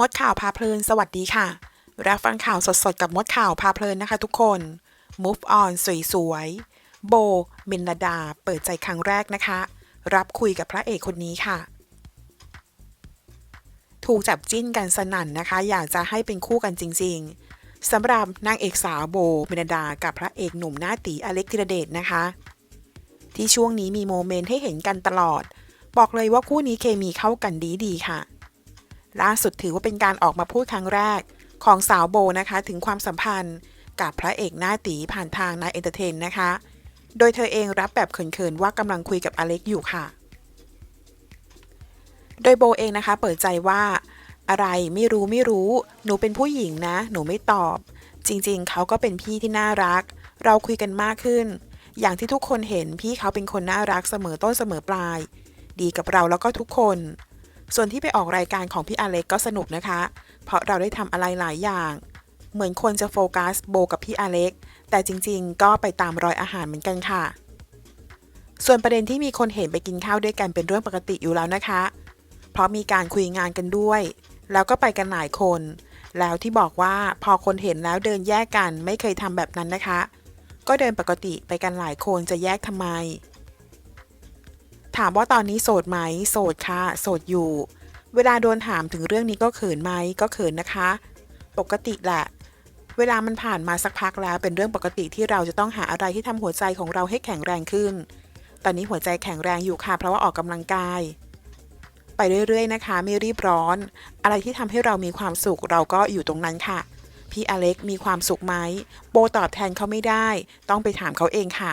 มดข่าวพาเพลิน สวัสดีค่ะ รับฟังข่าวสดๆ กับมดข่าวพาเพลินนะคะทุกคน move on สวยๆโบ เมนดา เปิดใจครั้งแรกนะคะ รับคุยกับพระเอกคนนี้ค่ะ ถูกจับจิ้นกันสนั่นนะคะ อยากจะให้เป็นคู่กันจริง ๆสำหรับนางเอกสาวโบ เมนดา กับพระเอกหนุ่มหน้าตีอเล็กธีรเดชนะคะ ที่ช่วงนี้มีโมเมนต์ให้เห็นกันตลอด บอกเลยว่าคู่นี้เคมีเข้ากันดีๆค่ะ ล่าสุดถือว่าเป็นการออกมาพูดครั้งแรก ของสาวโบนะคะถึงความสัมพันธ์กับพระเอกหน้าตีผ่านทางนายเอนเตอร์เทนนะคะ โดยเธอเองรับแบบเขินๆว่ากำลังคุยกับอเล็กอยู่ค่ะ โดยโบเองนะคะ เปิดใจว่า อะไรไม่รู้ไม่รู้ หนูเป็นผู้หญิงนะ หนูไม่ตอบ จริงๆ เขาก็เป็นพี่ที่น่ารัก เราคุยกันมากขึ้น อย่างที่ทุกคนเห็นพี่เขาเป็นคนน่ารักเสมอต้นเสมอปลาย ดีกับเราแล้วก็ทุกคน ส่วนที่ไปออกรายการของพี่อเล็กก็สนุกนะคะ เพราะเราได้ทำอะไรหลายอย่าง เหมือนคนจะโฟกัสโบกับพี่อเล็ก แต่จริงๆ ก็ไปตามรอยอาหารเหมือนกันค่ะ ส่วนประเด็นที่มีคนเห็นไปกินข้าวด้วยกันเป็นเรื่องปกติอยู่แล้วนะคะ เพราะมีการคุยงานกันด้วย แล้วก็ไปกันหลายคน แล้วที่บอกว่าพอคนเห็นแล้วเดินแยกกันไม่เคยทำแบบนั้นนะคะ ก็เดินปกติไปกันหลายคนจะแยกทำไม ถามว่าตอนนี้โสดไหม โสดค่ะ โสดอยู่ เวลาโดนถามถึงเรื่องนี้ก็เขินไหม ก็เขินนะคะ ปกติแหละ เวลามันผ่านมาสักพักแล้ว เป็นเรื่องปกติที่เราจะต้องหาอะไรที่ทำหัวใจของเราให้แข็งแรงขึ้น ตอนนี้หัวใจแข็งแรงอยู่ค่ะ เพราะว่าออกกำลังกาย ไปเรื่อยๆนะคะ ไม่รีบร้อน อะไรที่ทำให้เรามีความสุขเราก็อยู่ตรงนั้นค่ะ พี่อเล็กมีความสุขไหม โบตอบแทนเขาไม่ได้ ต้องไปถามเขาเองค่ะ